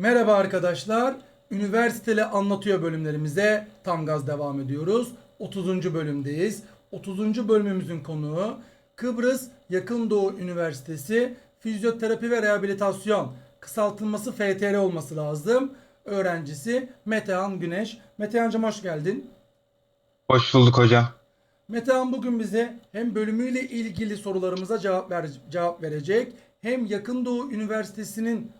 Merhaba arkadaşlar. Üniversiteli anlatıyor bölümlerimize tam gaz devam ediyoruz. 30. bölümdeyiz. 30. bölümümüzün konuğu Kıbrıs Yakın Doğu Üniversitesi Fizyoterapi ve Rehabilitasyon kısaltılması FTR olması lazım. Öğrencisi Metehan Güneş. Metehan'cım hoş geldin. Hoş bulduk hocam. Metehan bugün bize hem bölümüyle ilgili sorularımıza cevap ver, cevap verecek hem Yakın Doğu Üniversitesi'nin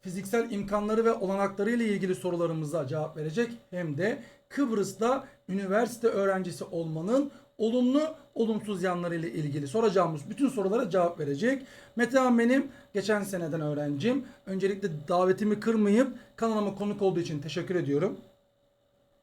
fiziksel imkanları ve olanakları ile ilgili sorularımıza cevap verecek hem de Kıbrıs'ta üniversite öğrencisi olmanın olumlu olumsuz yanları ile ilgili soracağımız bütün sorulara cevap verecek. Metehan benim geçen seneden öğrencim. Öncelikle davetimi kırmayıp kanalıma konuk olduğu için teşekkür ediyorum.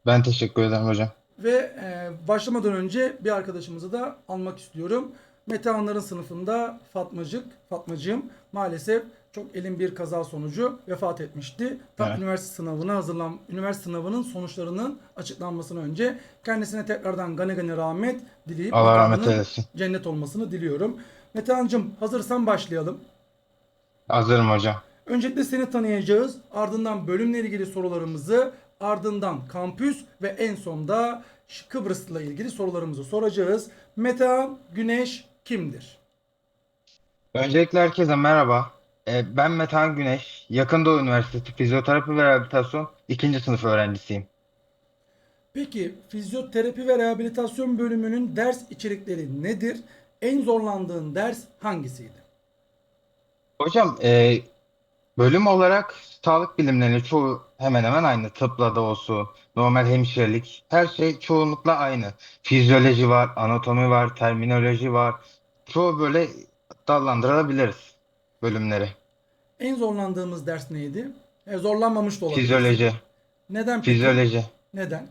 Ben teşekkür ederim hocam. Ve e, başlamadan önce bir arkadaşımızı da almak istiyorum. Metehanların sınıfında Fatmacık, Fatmacığım maalesef çok elin bir kaza sonucu vefat etmişti. Tam Evet. üniversite sınavına hazırlan, üniversite sınavının sonuçlarının açıklanmasından önce kendisine tekrardan gani gani rahmet dileyip Allah rahmet eylesin. cennet olmasını diliyorum. Metehan'cığım hazırsan başlayalım. Hazırım hocam. Öncelikle seni tanıyacağız. Ardından bölümle ilgili sorularımızı, ardından kampüs ve en sonda Kıbrıs'la ilgili sorularımızı soracağız. Metehan Güneş kimdir? Öncelikle herkese merhaba. Ee, ben Metehan Güneş. Yakın Doğu Üniversitesi Fizyoterapi ve Rehabilitasyon 2. sınıf öğrencisiyim. Peki fizyoterapi ve rehabilitasyon bölümünün ders içerikleri nedir? En zorlandığın ders hangisiydi? Hocam e, bölüm olarak sağlık bilimleri çoğu hemen hemen aynı. Tıpla da olsun, normal hemşirelik her şey çoğunlukla aynı. Fizyoloji var, anatomi var, terminoloji var. Çoğu böyle dallandırabiliriz bölümleri. En zorlandığımız ders neydi? E, zorlanmamış da olabilir. Fizyoloji, Neden peki? fizyoloji. Neden?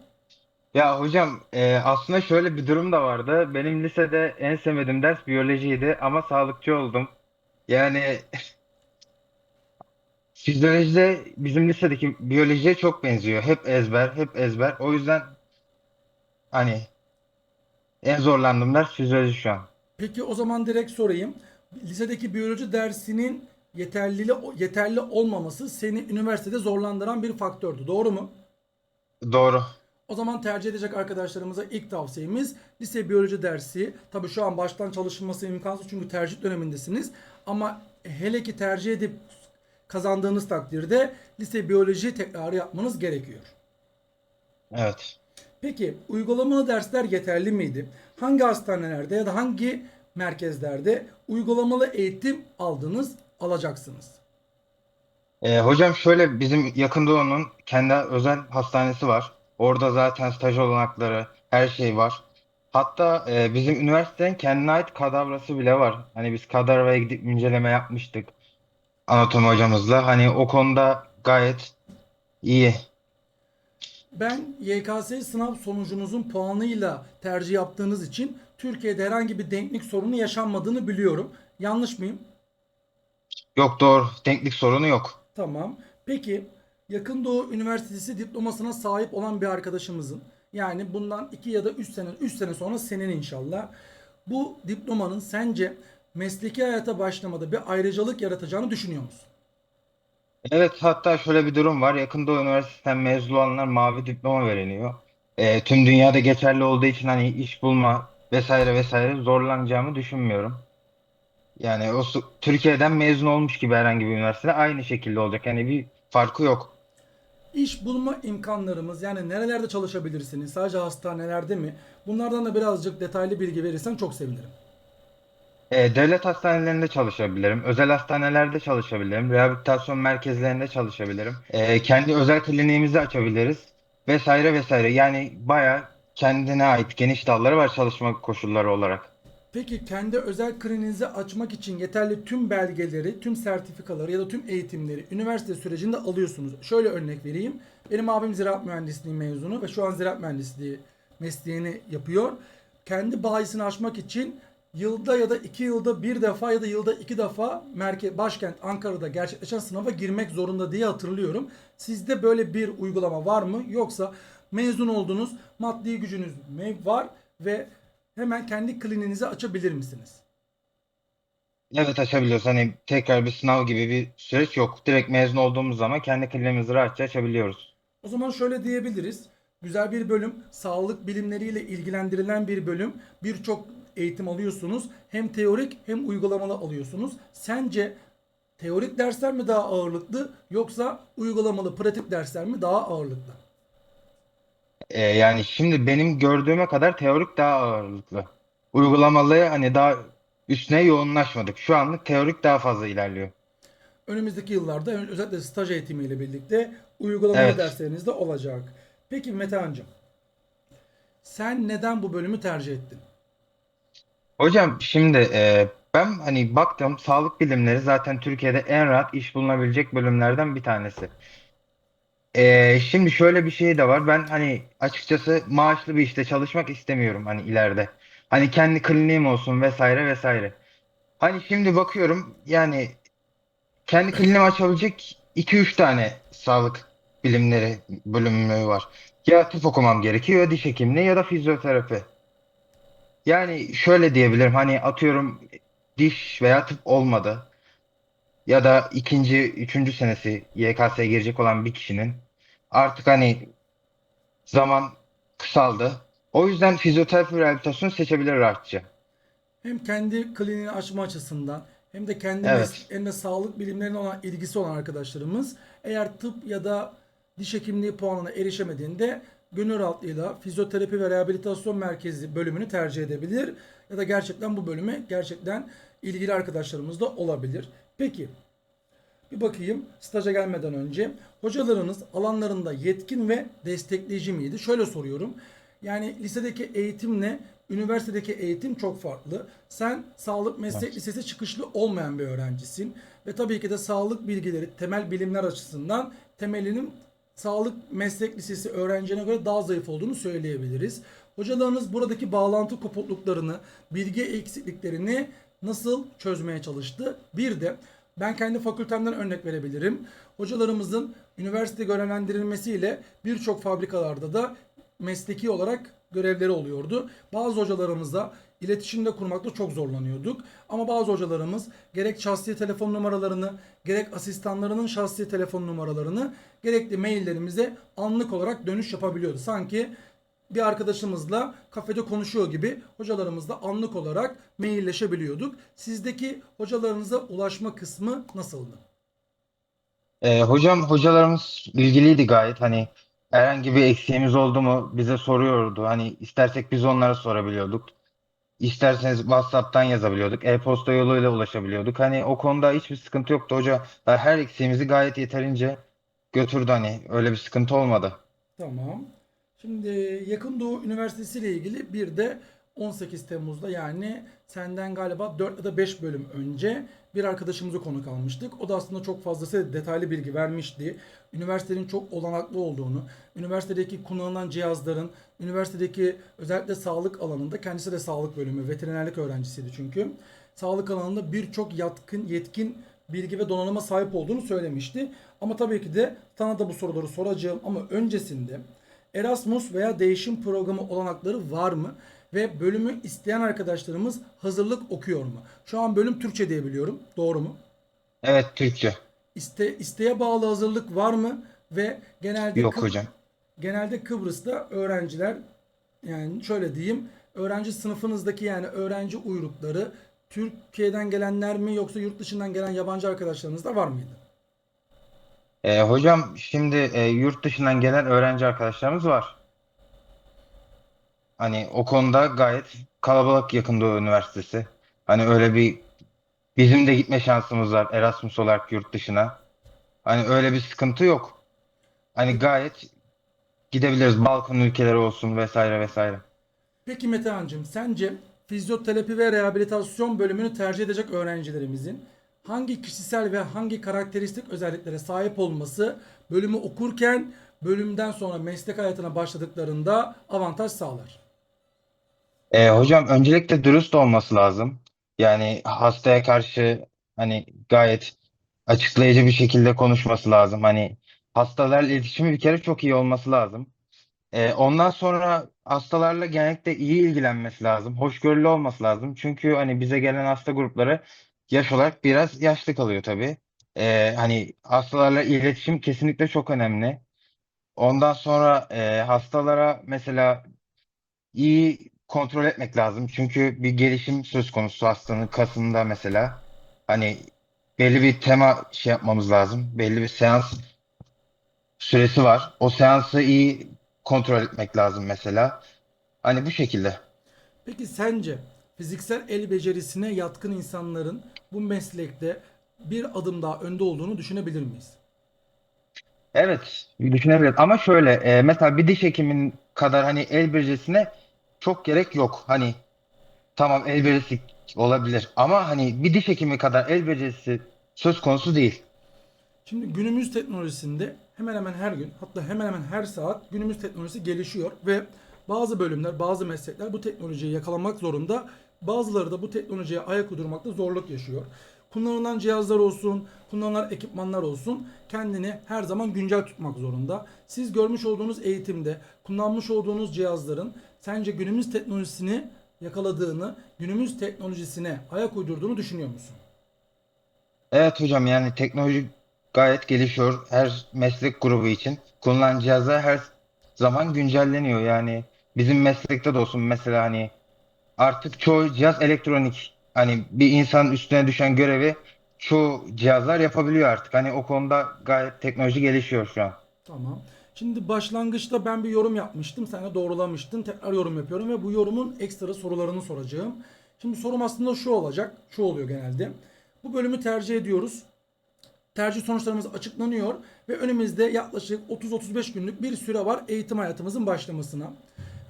Ya hocam e, aslında şöyle bir durum da vardı. Benim lisede en sevmediğim ders biyolojiydi ama sağlıkçı oldum. Yani fizyolojide bizim lisedeki biyolojiye çok benziyor. Hep ezber, hep ezber. O yüzden hani en zorlandığım ders fizyoloji şu an. Peki o zaman direkt sorayım. Lisedeki biyoloji dersinin yeterli yeterli olmaması seni üniversitede zorlandıran bir faktördü. Doğru mu? Doğru. O zaman tercih edecek arkadaşlarımıza ilk tavsiyemiz lise biyoloji dersi. Tabii şu an baştan çalışılması imkansız çünkü tercih dönemindesiniz. Ama hele ki tercih edip kazandığınız takdirde lise biyoloji tekrarı yapmanız gerekiyor. Evet. Peki uygulamalı dersler yeterli miydi? Hangi hastanelerde ya da hangi merkezlerde uygulamalı eğitim aldınız, alacaksınız? E, hocam şöyle bizim Yakın Doğu'nun kendi özel hastanesi var. Orada zaten staj olanakları, her şey var. Hatta e, bizim üniversitenin kendine ait kadavrası bile var. Hani biz kadavaya gidip inceleme yapmıştık anatomi hocamızla. Hani o konuda gayet iyi. Ben YKS sınav sonucunuzun puanıyla tercih yaptığınız için Türkiye'de herhangi bir denklik sorunu yaşanmadığını biliyorum. Yanlış mıyım? Yok doğru. Denklik sorunu yok. Tamam. Peki Yakın Doğu Üniversitesi diplomasına sahip olan bir arkadaşımızın yani bundan 2 ya da 3 sene 3 sene sonra senin inşallah bu diplomanın sence mesleki hayata başlamada bir ayrıcalık yaratacağını düşünüyor musun? Evet hatta şöyle bir durum var. Yakın Doğu Üniversitesi'nden mezun olanlar mavi diploma veriliyor. E, tüm dünyada geçerli olduğu için hani iş bulma vesaire vesaire zorlanacağımı düşünmüyorum. Yani o Türkiye'den mezun olmuş gibi herhangi bir üniversitede aynı şekilde olacak. Yani bir farkı yok. İş bulma imkanlarımız yani nerelerde çalışabilirsiniz? Sadece hastanelerde mi? Bunlardan da birazcık detaylı bilgi verirsen çok sevinirim. E, devlet hastanelerinde çalışabilirim. Özel hastanelerde çalışabilirim. Rehabilitasyon merkezlerinde çalışabilirim. E, kendi özel kliniğimizi açabiliriz. Vesaire vesaire. Yani bayağı kendine ait geniş dalları var çalışma koşulları olarak. Peki kendi özel kliniğinizi açmak için yeterli tüm belgeleri, tüm sertifikaları ya da tüm eğitimleri üniversite sürecinde alıyorsunuz. Şöyle örnek vereyim. Benim abim ziraat mühendisliği mezunu ve şu an ziraat mühendisliği mesleğini yapıyor. Kendi bahisini açmak için yılda ya da iki yılda bir defa ya da yılda iki defa merkez başkent Ankara'da gerçekleşen sınava girmek zorunda diye hatırlıyorum. Sizde böyle bir uygulama var mı? Yoksa mezun oldunuz, maddi gücünüz var ve hemen kendi kliniğinizi açabilir misiniz? Evet açabiliyoruz. Hani tekrar bir sınav gibi bir süreç yok. Direkt mezun olduğumuz zaman kendi kliniğimizi rahatça açabiliyoruz. O zaman şöyle diyebiliriz. Güzel bir bölüm, sağlık bilimleriyle ilgilendirilen bir bölüm. Birçok eğitim alıyorsunuz. Hem teorik hem uygulamalı alıyorsunuz. Sence teorik dersler mi daha ağırlıklı yoksa uygulamalı pratik dersler mi daha ağırlıklı? Ee, yani şimdi benim gördüğüme kadar teorik daha ağırlıklı. Uygulamalı hani daha üstüne yoğunlaşmadık. Şu anlık teorik daha fazla ilerliyor. Önümüzdeki yıllarda özellikle staj eğitimiyle birlikte uygulamalı Evet. dersleriniz de olacak. Peki Metehan'cığım sen neden bu bölümü tercih ettin? Hocam şimdi e, ben hani baktım sağlık bilimleri zaten Türkiye'de en rahat iş bulunabilecek bölümlerden bir tanesi. E, şimdi şöyle bir şey de var. Ben hani açıkçası maaşlı bir işte çalışmak istemiyorum hani ileride. Hani kendi kliniğim olsun vesaire vesaire. Hani şimdi bakıyorum yani kendi kliniğimi açabilecek iki üç tane sağlık bilimleri bölümü var. Ya tıp okumam gerekiyor ya diş hekimliği ya da fizyoterapi. Yani şöyle diyebilirim hani atıyorum diş veya tıp olmadı ya da ikinci, üçüncü senesi YKS'ye girecek olan bir kişinin artık hani zaman kısaldı. O yüzden fizyoterapi rehabilitasyonu seçebilir rahatça. Hem kendi kliniğini açma açısından hem de kendi Evet. mesleğinde sağlık bilimlerine olan ilgisi olan arkadaşlarımız eğer tıp ya da diş hekimliği puanına erişemediğinde gönül rahatlığıyla fizyoterapi ve rehabilitasyon merkezi bölümünü tercih edebilir ya da gerçekten bu bölüme gerçekten ilgili arkadaşlarımız da olabilir. Peki bir bakayım staja gelmeden önce hocalarınız alanlarında yetkin ve destekleyici miydi? Şöyle soruyorum. Yani lisedeki eğitimle üniversitedeki eğitim çok farklı. Sen sağlık meslek Evet. lisesi çıkışlı olmayan bir öğrencisin ve tabii ki de sağlık bilgileri temel bilimler açısından temelinin sağlık meslek lisesi öğrencine göre daha zayıf olduğunu söyleyebiliriz. Hocalarınız buradaki bağlantı kopukluklarını, bilgi eksikliklerini nasıl çözmeye çalıştı? Bir de ben kendi fakültemden örnek verebilirim. Hocalarımızın üniversite görevlendirilmesiyle birçok fabrikalarda da mesleki olarak görevleri oluyordu. Bazı hocalarımızla iletişimde kurmakta çok zorlanıyorduk. Ama bazı hocalarımız gerek şahsi telefon numaralarını, gerek asistanlarının şahsi telefon numaralarını, gerekli maillerimize anlık olarak dönüş yapabiliyordu. Sanki bir arkadaşımızla kafede konuşuyor gibi hocalarımızla anlık olarak mailleşebiliyorduk. Sizdeki hocalarınıza ulaşma kısmı nasıldı? Ee, hocam hocalarımız ilgiliydi gayet. Hani herhangi bir eksiğimiz oldu mu bize soruyordu. Hani istersek biz onlara sorabiliyorduk. İsterseniz WhatsApp'tan yazabiliyorduk. E-posta yoluyla ulaşabiliyorduk. Hani o konuda hiçbir sıkıntı yoktu hoca. Her eksiğimizi gayet yeterince götürdü hani. Öyle bir sıkıntı olmadı. Tamam. Şimdi Yakın Doğu Üniversitesi ile ilgili bir de 18 Temmuz'da yani senden galiba 4 ya da 5 bölüm önce bir arkadaşımızı konuk almıştık. O da aslında çok fazlasıyla detaylı bilgi vermişti. Üniversitenin çok olanaklı olduğunu, üniversitedeki kullanılan cihazların, üniversitedeki özellikle sağlık alanında kendisi de sağlık bölümü, veterinerlik öğrencisiydi çünkü. Sağlık alanında birçok yatkın, yetkin bilgi ve donanıma sahip olduğunu söylemişti. Ama tabii ki de sana da bu soruları soracağım ama öncesinde Erasmus veya değişim programı olanakları var mı? Ve bölümü isteyen arkadaşlarımız hazırlık okuyor mu? Şu an bölüm Türkçe diye biliyorum. Doğru mu? Evet Türkçe. İste, isteğe bağlı hazırlık var mı? Ve genelde Yok Kıbr- hocam. genelde Kıbrıs'ta öğrenciler yani şöyle diyeyim öğrenci sınıfınızdaki yani öğrenci uyrukları Türkiye'den gelenler mi yoksa yurt dışından gelen yabancı arkadaşlarınız da var mıydı? Ee, hocam şimdi e, yurt dışından gelen öğrenci arkadaşlarımız var. Hani o konuda gayet kalabalık Yakın Doğu Üniversitesi. Hani öyle bir bizim de gitme şansımız var Erasmus olarak yurt dışına. Hani öyle bir sıkıntı yok. Hani gayet gidebiliriz. Balkan ülkeleri olsun vesaire vesaire. Peki Metehan'cığım sence fizyoterapi ve rehabilitasyon bölümünü tercih edecek öğrencilerimizin hangi kişisel ve hangi karakteristik özelliklere sahip olması bölümü okurken bölümden sonra meslek hayatına başladıklarında avantaj sağlar? Ee, hocam öncelikle dürüst olması lazım. Yani hastaya karşı hani gayet açıklayıcı bir şekilde konuşması lazım. Hani hastalarla iletişimi bir kere çok iyi olması lazım. Ee, ondan sonra hastalarla genellikle iyi ilgilenmesi lazım. Hoşgörülü olması lazım. Çünkü hani bize gelen hasta grupları yaş olarak biraz yaşlı kalıyor tabii. Ee, hani hastalarla iletişim kesinlikle çok önemli. Ondan sonra e, hastalara mesela iyi kontrol etmek lazım. Çünkü bir gelişim söz konusu hastanın kasında mesela. Hani belli bir tema şey yapmamız lazım. Belli bir seans süresi var. O seansı iyi kontrol etmek lazım mesela. Hani bu şekilde. Peki sence fiziksel el becerisine yatkın insanların bu meslekte bir adım daha önde olduğunu düşünebilir miyiz? Evet, düşünebiliriz. Ama şöyle, e, mesela bir diş hekimin kadar hani el becerisine çok gerek yok. Hani tamam el becerisi olabilir ama hani bir diş hekimi kadar el becerisi söz konusu değil. Şimdi günümüz teknolojisinde hemen hemen her gün hatta hemen hemen her saat günümüz teknolojisi gelişiyor ve bazı bölümler, bazı meslekler bu teknolojiyi yakalamak zorunda. Bazıları da bu teknolojiye ayak uydurmakta zorluk yaşıyor. Kullanılan cihazlar olsun, kullanılan ekipmanlar olsun kendini her zaman güncel tutmak zorunda. Siz görmüş olduğunuz eğitimde kullanmış olduğunuz cihazların sence günümüz teknolojisini yakaladığını, günümüz teknolojisine ayak uydurduğunu düşünüyor musun? Evet hocam yani teknoloji gayet gelişiyor her meslek grubu için. Kullanılan cihazlar her zaman güncelleniyor. Yani bizim meslekte de olsun mesela hani artık çoğu cihaz elektronik. Hani bir insanın üstüne düşen görevi çoğu cihazlar yapabiliyor artık. Hani o konuda gayet teknoloji gelişiyor şu an. Tamam. Şimdi başlangıçta ben bir yorum yapmıştım. Sen de doğrulamıştın. Tekrar yorum yapıyorum ve bu yorumun ekstra sorularını soracağım. Şimdi sorum aslında şu olacak. Şu oluyor genelde. Bu bölümü tercih ediyoruz. Tercih sonuçlarımız açıklanıyor ve önümüzde yaklaşık 30-35 günlük bir süre var eğitim hayatımızın başlamasına.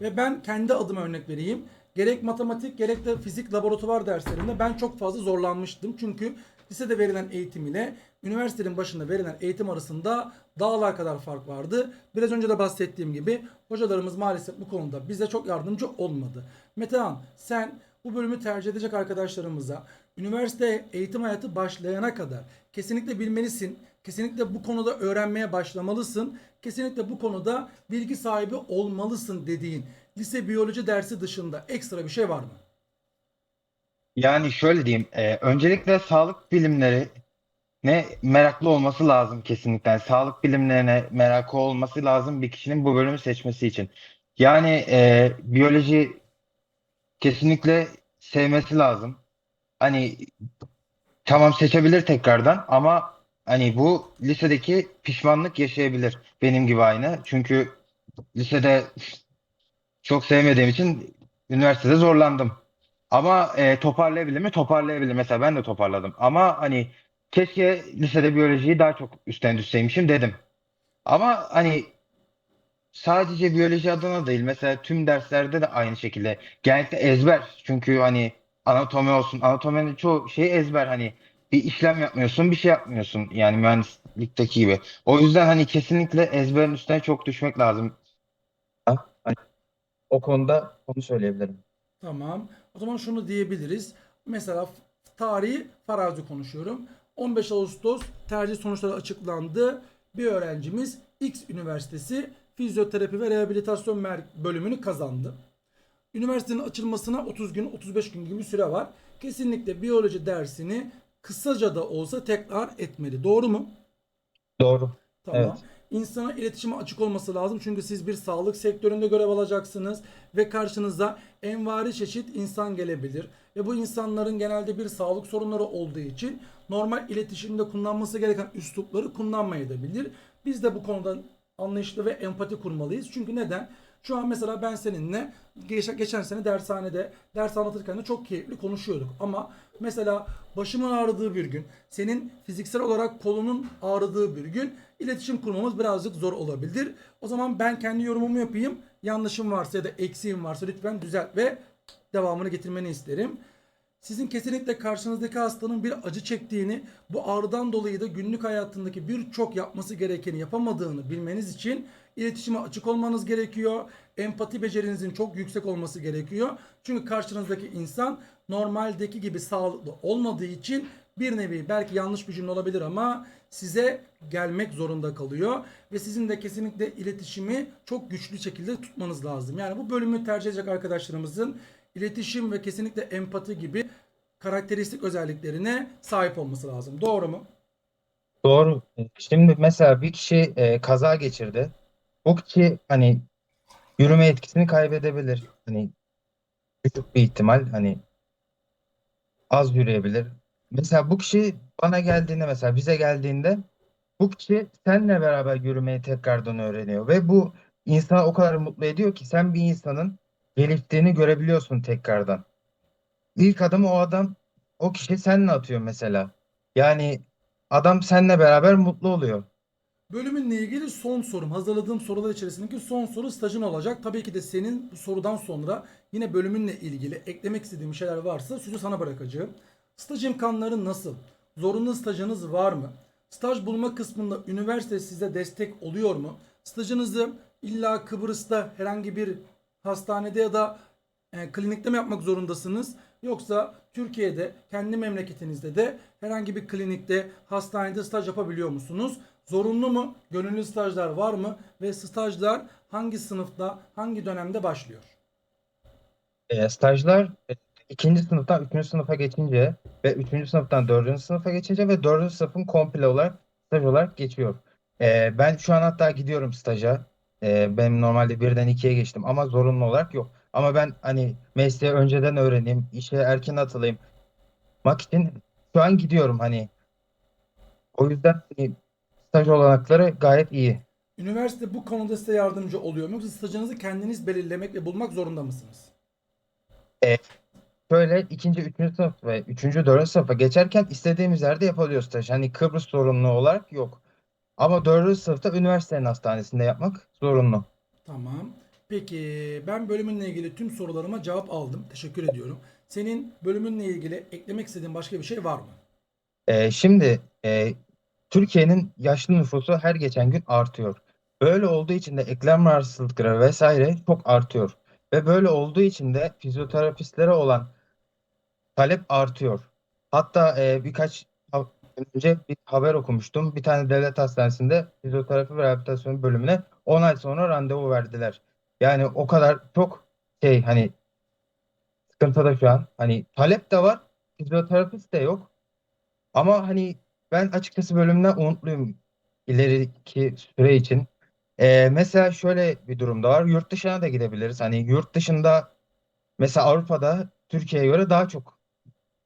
Ve ben kendi adıma örnek vereyim. Gerek matematik gerek de fizik laboratuvar derslerinde ben çok fazla zorlanmıştım. Çünkü lisede verilen eğitim ile üniversitenin başında verilen eğitim arasında dağlar kadar fark vardı. Biraz önce de bahsettiğim gibi hocalarımız maalesef bu konuda bize çok yardımcı olmadı. Metehan sen bu bölümü tercih edecek arkadaşlarımıza üniversite eğitim hayatı başlayana kadar kesinlikle bilmelisin. Kesinlikle bu konuda öğrenmeye başlamalısın. Kesinlikle bu konuda bilgi sahibi olmalısın dediğin lise biyoloji dersi dışında ekstra bir şey var mı? Yani şöyle diyeyim, e, öncelikle sağlık bilimleri ne meraklı olması lazım kesinlikle. Yani sağlık bilimlerine merakı olması lazım bir kişinin bu bölümü seçmesi için. Yani e, biyoloji kesinlikle sevmesi lazım. Hani tamam seçebilir tekrardan ama hani bu lisedeki pişmanlık yaşayabilir benim gibi aynı. Çünkü lisede çok sevmediğim için üniversitede zorlandım. Ama e, toparlayabilir mi? Toparlayabilir. Mesela ben de toparladım. Ama hani keşke lisede biyolojiyi daha çok üstten düşseymişim dedim. Ama hani sadece biyoloji adına değil. Mesela tüm derslerde de aynı şekilde. Genellikle ezber. Çünkü hani anatomi olsun. Anatominin çoğu şey ezber. Hani bir işlem yapmıyorsun, bir şey yapmıyorsun. Yani mühendislikteki gibi. O yüzden hani kesinlikle ezberin üstüne çok düşmek lazım. O konuda onu söyleyebilirim. Tamam. O zaman şunu diyebiliriz. Mesela tarihi farazi konuşuyorum. 15 Ağustos tercih sonuçları açıklandı. Bir öğrencimiz X Üniversitesi Fizyoterapi ve Rehabilitasyon bölümünü kazandı. Üniversitenin açılmasına 30 gün 35 gün gibi bir süre var. Kesinlikle biyoloji dersini kısaca da olsa tekrar etmeli. Doğru mu? Doğru. Tamam. Evet. İnsana iletişime açık olması lazım. Çünkü siz bir sağlık sektöründe görev alacaksınız ve karşınıza envari çeşit insan gelebilir. Ve bu insanların genelde bir sağlık sorunları olduğu için normal iletişimde kullanması gereken üslupları kullanmayabilir. Biz de bu konuda anlayışlı ve empati kurmalıyız. Çünkü neden? Şu an mesela ben seninle geç- geçen sene dershanede ders anlatırken de çok keyifli konuşuyorduk. Ama mesela başımın ağrıdığı bir gün, senin fiziksel olarak kolunun ağrıdığı bir gün iletişim kurmamız birazcık zor olabilir. O zaman ben kendi yorumumu yapayım. Yanlışım varsa ya da eksiğim varsa lütfen düzelt ve devamını getirmeni isterim. Sizin kesinlikle karşınızdaki hastanın bir acı çektiğini, bu ağrıdan dolayı da günlük hayatındaki birçok yapması gerekeni yapamadığını bilmeniz için iletişime açık olmanız gerekiyor. Empati becerinizin çok yüksek olması gerekiyor. Çünkü karşınızdaki insan normaldeki gibi sağlıklı olmadığı için bir nevi belki yanlış bir cümle olabilir ama size gelmek zorunda kalıyor ve sizin de kesinlikle iletişimi çok güçlü şekilde tutmanız lazım. Yani bu bölümü tercih edecek arkadaşlarımızın iletişim ve kesinlikle empati gibi karakteristik özelliklerine sahip olması lazım. Doğru mu? Doğru. Şimdi mesela bir kişi e, kaza geçirdi. Bu kişi hani yürüme etkisini kaybedebilir. Hani küçük bir ihtimal hani az yürüyebilir. Mesela bu kişi bana geldiğinde mesela bize geldiğinde bu kişi seninle beraber yürümeyi tekrardan öğreniyor ve bu insanı o kadar mutlu ediyor ki sen bir insanın geliştiğini görebiliyorsun tekrardan. İlk adımı o adam o kişi seninle atıyor mesela. Yani adam seninle beraber mutlu oluyor. Bölümünle ilgili son sorum. Hazırladığım sorular içerisindeki son soru stajın olacak. Tabii ki de senin bu sorudan sonra yine bölümünle ilgili eklemek istediğim şeyler varsa sözü sana bırakacağım. Staj imkanları nasıl? Zorunlu stajınız var mı? Staj bulma kısmında üniversite size destek oluyor mu? Stajınızı illa Kıbrıs'ta herhangi bir hastanede ya da e, klinikte mi yapmak zorundasınız? Yoksa Türkiye'de kendi memleketinizde de herhangi bir klinikte, hastanede staj yapabiliyor musunuz? Zorunlu mu? Gönüllü stajlar var mı? Ve stajlar hangi sınıfta, hangi dönemde başlıyor? E, stajlar e, ikinci sınıftan üçüncü sınıfa geçince ve üçüncü sınıftan dördüncü sınıfa geçince ve dördüncü sınıfın komple olarak staj olarak geçiyor. E, ben şu an hatta gidiyorum staja. E, benim normalde birden ikiye geçtim ama zorunlu olarak yok. Ama ben hani mesleği önceden öğreneyim, işe erken atılayım. Mak için şu an gidiyorum hani. O yüzden hani, staj olanakları gayet iyi. Üniversite bu konuda size yardımcı oluyor mu? Yoksa stajınızı kendiniz belirlemek ve bulmak zorunda mısınız? Şöyle ikinci, üçüncü sınıf ve üçüncü, dördüncü sınıfa geçerken istediğimiz yerde yapabiliyoruz staj. Hani Kıbrıs zorunlu olarak yok. Ama dördüncü sınıfta üniversitenin hastanesinde yapmak zorunlu. Tamam. Peki ben bölümünle ilgili tüm sorularıma cevap aldım. Teşekkür ediyorum. Senin bölümünle ilgili eklemek istediğin başka bir şey var mı? Ee, şimdi e, Türkiye'nin yaşlı nüfusu her geçen gün artıyor. Böyle olduğu için de eklem rahatsızlıkları vesaire çok artıyor. Ve böyle olduğu için de fizyoterapistlere olan talep artıyor. Hatta e, birkaç önce bir haber okumuştum. Bir tane devlet hastanesinde fizyoterapi ve rehabilitasyon bölümüne 10 ay sonra randevu verdiler. Yani o kadar çok şey hani sıkıntıda şu an. Hani talep de var, fizyoterapist de yok. Ama hani ben açıkçası bölümden umutluyum ileriki süre için. Ee, mesela şöyle bir durum da var. Yurt dışına da gidebiliriz. Hani yurt dışında mesela Avrupa'da Türkiye'ye göre daha çok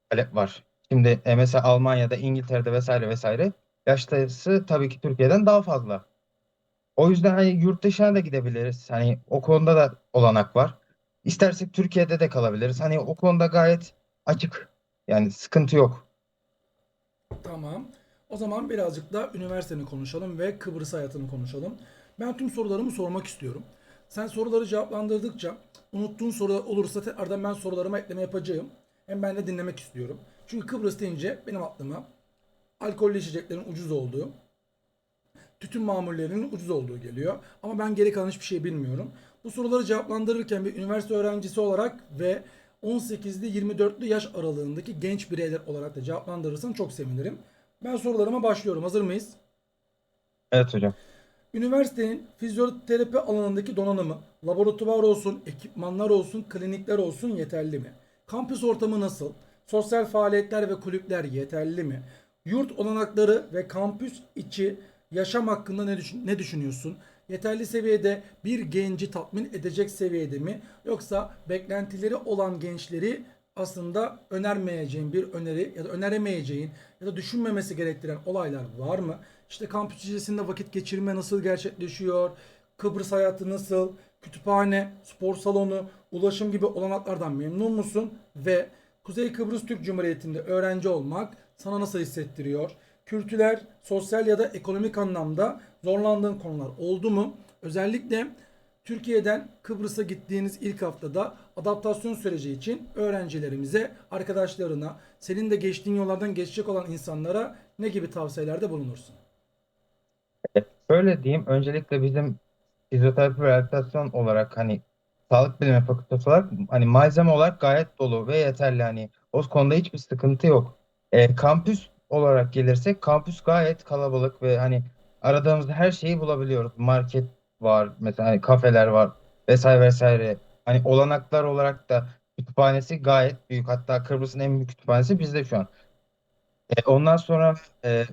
talep var. Şimdi e, mesela Almanya'da, İngiltere'de vesaire vesaire yaş sayısı tabii ki Türkiye'den daha fazla. O yüzden hani yurt dışına da gidebiliriz. Hani o konuda da olanak var. İstersek Türkiye'de de kalabiliriz. Hani o konuda gayet açık. Yani sıkıntı yok. Tamam. O zaman birazcık da üniversiteni konuşalım ve Kıbrıs hayatını konuşalım. Ben tüm sorularımı sormak istiyorum. Sen soruları cevaplandırdıkça unuttuğun sorular olursa tekrardan ben sorularıma ekleme yapacağım. Hem ben de dinlemek istiyorum. Çünkü Kıbrıs deyince benim aklıma alkollü içeceklerin ucuz olduğu, tütün mamullerinin ucuz olduğu geliyor. Ama ben geri kalan hiçbir şey bilmiyorum. Bu soruları cevaplandırırken bir üniversite öğrencisi olarak ve 18'li 24'lü yaş aralığındaki genç bireyler olarak da cevaplandırırsan çok sevinirim. Ben sorularıma başlıyorum. Hazır mıyız? Evet hocam. Üniversitenin fizyoterapi alanındaki donanımı, laboratuvar olsun, ekipmanlar olsun, klinikler olsun yeterli mi? Kampüs ortamı nasıl? Sosyal faaliyetler ve kulüpler yeterli mi? Yurt olanakları ve kampüs içi yaşam hakkında ne, düşün- ne düşünüyorsun? Yeterli seviyede bir genci tatmin edecek seviyede mi? Yoksa beklentileri olan gençleri aslında önermeyeceğin bir öneri ya da öneremeyeceğin ya da düşünmemesi gerektiren olaylar var mı? İşte kampüs içerisinde vakit geçirme nasıl gerçekleşiyor? Kıbrıs hayatı nasıl? Kütüphane, spor salonu, ulaşım gibi olanaklardan memnun musun? Ve Kuzey Kıbrıs Türk Cumhuriyeti'nde öğrenci olmak sana nasıl hissettiriyor? Kültürel, sosyal ya da ekonomik anlamda zorlandığın konular oldu mu? Özellikle Türkiye'den Kıbrıs'a gittiğiniz ilk haftada adaptasyon süreci için öğrencilerimize, arkadaşlarına, senin de geçtiğin yollardan geçecek olan insanlara ne gibi tavsiyelerde bulunursun? Şöyle diyeyim, öncelikle bizim fizyoterapi rehabilitasyon olarak hani sağlık bilimi fakültesi olarak hani malzeme olarak gayet dolu ve yeterli hani o konuda hiçbir sıkıntı yok. E, kampüs olarak gelirsek kampüs gayet kalabalık ve hani aradığımız her şeyi bulabiliyoruz. Market var mesela hani kafeler var vesaire vesaire. Hani olanaklar olarak da kütüphanesi gayet büyük. Hatta Kıbrıs'ın en büyük kütüphanesi bizde şu an. E, ondan sonra e,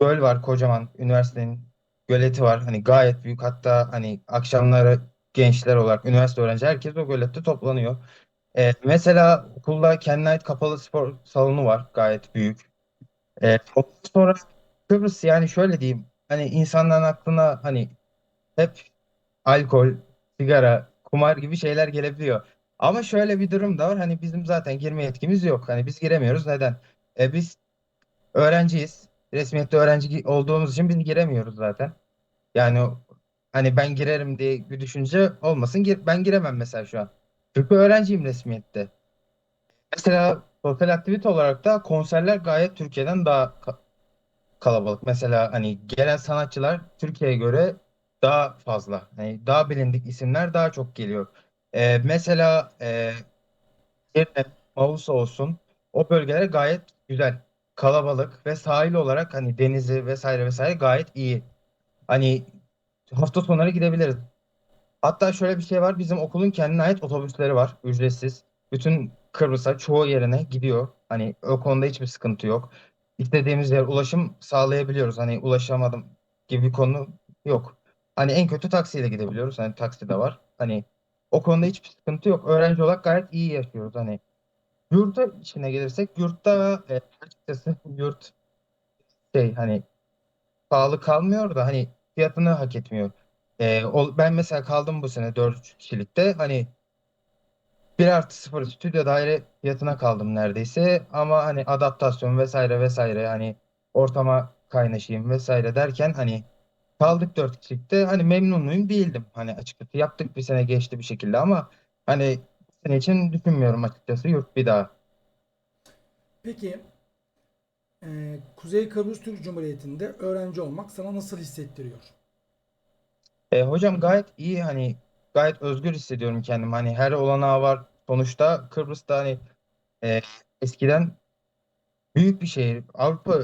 göl var kocaman. Üniversitenin göleti var. Hani gayet büyük. Hatta hani akşamları gençler olarak üniversite öğrenci herkes o gölette toplanıyor. E, mesela okulda kendine ait kapalı spor salonu var. Gayet büyük. E, ondan sonra Kıbrıs yani şöyle diyeyim. Hani insanların aklına hani hep alkol, sigara, kumar gibi şeyler gelebiliyor. Ama şöyle bir durum da var. Hani bizim zaten girme yetkimiz yok. Hani biz giremiyoruz. Neden? E, biz öğrenciyiz. Resmiyette öğrenci olduğumuz için biz giremiyoruz zaten. Yani hani ben girerim diye bir düşünce olmasın. Gir- Ben giremem mesela şu an. Çünkü öğrenciyim resmiyette. Mesela sosyal aktivite olarak da konserler gayet Türkiye'den daha ka- kalabalık. Mesela hani gelen sanatçılar Türkiye'ye göre daha fazla. Hani daha bilindik isimler daha çok geliyor. Ee, mesela e, Mavus olsun o bölgeler gayet güzel. Kalabalık ve sahil olarak hani denizi vesaire vesaire gayet iyi. Hani hafta sonları gidebiliriz. Hatta şöyle bir şey var. Bizim okulun kendine ait otobüsleri var. Ücretsiz. Bütün Kıbrıs'a çoğu yerine gidiyor. Hani o konuda hiçbir sıkıntı yok. İstediğimiz yer ulaşım sağlayabiliyoruz. Hani ulaşamadım gibi bir konu yok. Hani en kötü taksiyle gidebiliyoruz. Hani taksi de var. Hani o konuda hiçbir sıkıntı yok. Öğrenci olarak gayet iyi yaşıyoruz. Hani yurda içine gelirsek yurtta e, açıkçası yurt şey hani pahalı kalmıyor da hani fiyatını hak etmiyor. Ee, o- ben mesela kaldım bu sene 4 kişilikte hani 1 artı 0 stüdyo daire fiyatına kaldım neredeyse ama hani adaptasyon vesaire vesaire hani ortama kaynaşayım vesaire derken hani kaldık 4 kişilikte hani memnun muyum değildim hani açıkçası yaptık bir sene geçti bir şekilde ama hani bu sene için düşünmüyorum açıkçası yurt bir daha. Peki e, Kuzey Kıbrıs Türk Cumhuriyeti'nde öğrenci olmak sana nasıl hissettiriyor? E, hocam gayet iyi hani gayet özgür hissediyorum kendimi. Hani her olanağı var. Sonuçta Kıbrıs'ta hani e, eskiden büyük bir şehir. Avrupa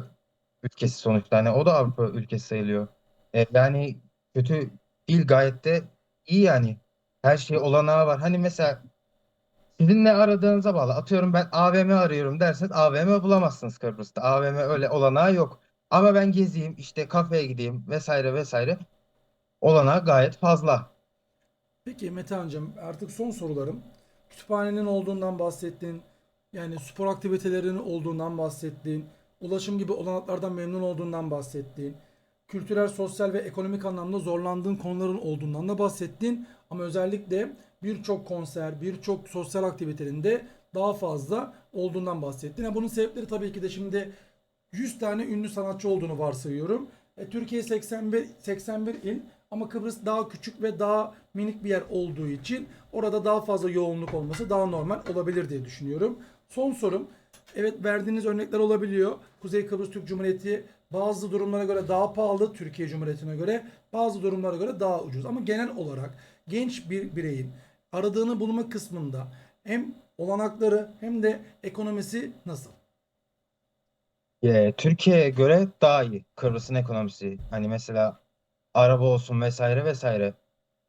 ülkesi sonuçta. Hani o da Avrupa ülkesi sayılıyor. E, yani kötü değil gayet de iyi yani. Her şey olanağı var. Hani mesela sizin ne aradığınıza bağlı. Atıyorum ben AVM arıyorum derseniz AVM bulamazsınız Kıbrıs'ta. AVM öyle olanağı yok. Ama ben gezeyim işte kafeye gideyim vesaire vesaire olanağı gayet fazla. Peki Metehan'cığım artık son sorularım. Kütüphanenin olduğundan bahsettin. Yani spor aktivitelerinin olduğundan bahsettin. Ulaşım gibi olanaklardan memnun olduğundan bahsettin. Kültürel, sosyal ve ekonomik anlamda zorlandığın konuların olduğundan da bahsettin. Ama özellikle birçok konser, birçok sosyal aktivitelerinde daha fazla olduğundan bahsettin. Ha, bunun sebepleri tabii ki de şimdi 100 tane ünlü sanatçı olduğunu varsayıyorum. E, Türkiye 81 81 il ama Kıbrıs daha küçük ve daha minik bir yer olduğu için orada daha fazla yoğunluk olması daha normal olabilir diye düşünüyorum. Son sorum. Evet verdiğiniz örnekler olabiliyor. Kuzey Kıbrıs Türk Cumhuriyeti bazı durumlara göre daha pahalı Türkiye Cumhuriyeti'ne göre bazı durumlara göre daha ucuz. Ama genel olarak genç bir bireyin aradığını bulma kısmında hem olanakları hem de ekonomisi nasıl? Ee, Türkiye'ye göre daha iyi Kıbrıs'ın ekonomisi. Hani mesela araba olsun vesaire vesaire.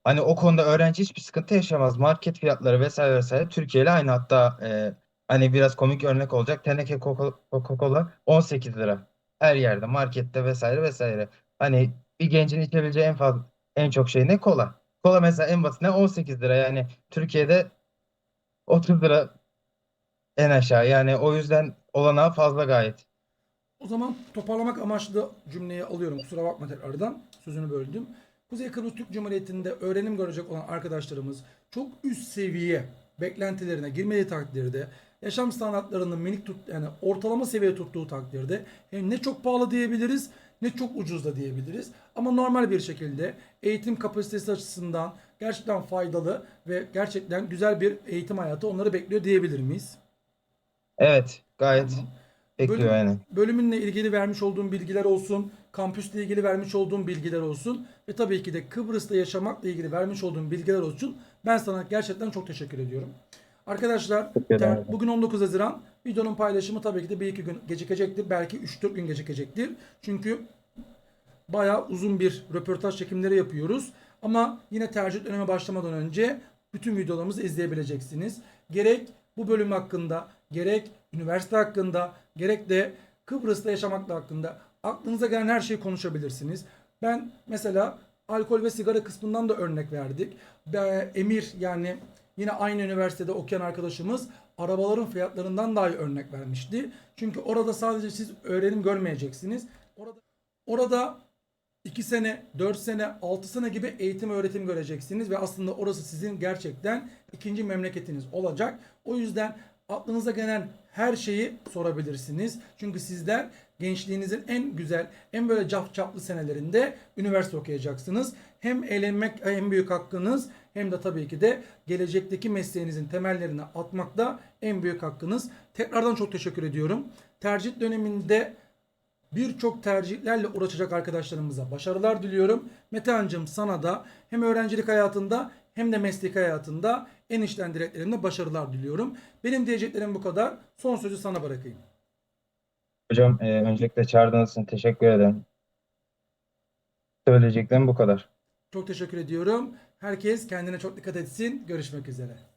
Hani o konuda öğrenci hiçbir sıkıntı yaşamaz. Market fiyatları vesaire vesaire Türkiye ile aynı. Hatta e, hani biraz komik örnek olacak. Teneke Coca- Coca-Cola 18 lira. Her yerde markette vesaire vesaire. Hani bir gencin içebileceği en fazla en çok şey ne? Kola. Kola mesela en basitinden 18 lira. Yani Türkiye'de 30 lira en aşağı. Yani o yüzden olanağı fazla gayet. O zaman toparlamak amaçlı cümleyi alıyorum. Kusura bakma tekrardan. Sözünü böldüm. Kuzey Kıbrıs Türk Cumhuriyeti'nde öğrenim görecek olan arkadaşlarımız çok üst seviye beklentilerine girmediği takdirde yaşam standartlarının minik tut yani ortalama seviye tuttuğu takdirde hem ne çok pahalı diyebiliriz ne çok ucuz da diyebiliriz. Ama normal bir şekilde eğitim kapasitesi açısından gerçekten faydalı ve gerçekten güzel bir eğitim hayatı onları bekliyor diyebilir miyiz? Evet, gayet Tamam. bekliyor Bölüm- yani. Bölümünle ilgili vermiş olduğum bilgiler olsun, kampüsle ilgili vermiş olduğum bilgiler olsun ve tabii ki de Kıbrıs'ta yaşamakla ilgili vermiş olduğum bilgiler olsun. Ben sana gerçekten çok teşekkür ediyorum. Arkadaşlar ter- bugün 19 Haziran. Videonun paylaşımı tabii ki de bir iki gün gecikecektir. Belki 3-4 gün gecikecektir. Çünkü bayağı uzun bir röportaj çekimleri yapıyoruz. Ama yine tercih döneme başlamadan önce bütün videolarımızı izleyebileceksiniz. Gerek bu bölüm hakkında, gerek üniversite hakkında, gerek de Kıbrıs'ta yaşamakla hakkında aklınıza gelen her şeyi konuşabilirsiniz. Ben mesela alkol ve sigara kısmından da örnek verdik. Emir yani yine aynı üniversitede okuyan arkadaşımız arabaların fiyatlarından dahi örnek vermişti. Çünkü orada sadece siz öğrenim görmeyeceksiniz. Orada orada 2 sene, 4 sene, 6 sene gibi eğitim öğretim göreceksiniz ve aslında orası sizin gerçekten ikinci memleketiniz olacak. O yüzden aklınıza gelen her şeyi sorabilirsiniz. Çünkü sizler gençliğinizin en güzel, en böyle cafcaflı senelerinde üniversite okuyacaksınız. Hem eğlenmek en büyük hakkınız hem de tabii ki de gelecekteki mesleğinizin temellerini atmakta en büyük hakkınız. Tekrardan çok teşekkür ediyorum. Tercih döneminde birçok tercihlerle uğraşacak arkadaşlarımıza başarılar diliyorum. Metehan'cığım sana da hem öğrencilik hayatında hem de meslek hayatında en içten dileklerimle başarılar diliyorum. Benim diyeceklerim bu kadar. Son sözü sana bırakayım. Hocam e, öncelikle çağırdığınız için teşekkür ederim. Söyleyeceklerim bu kadar. Çok teşekkür ediyorum. Herkes kendine çok dikkat etsin. Görüşmek üzere.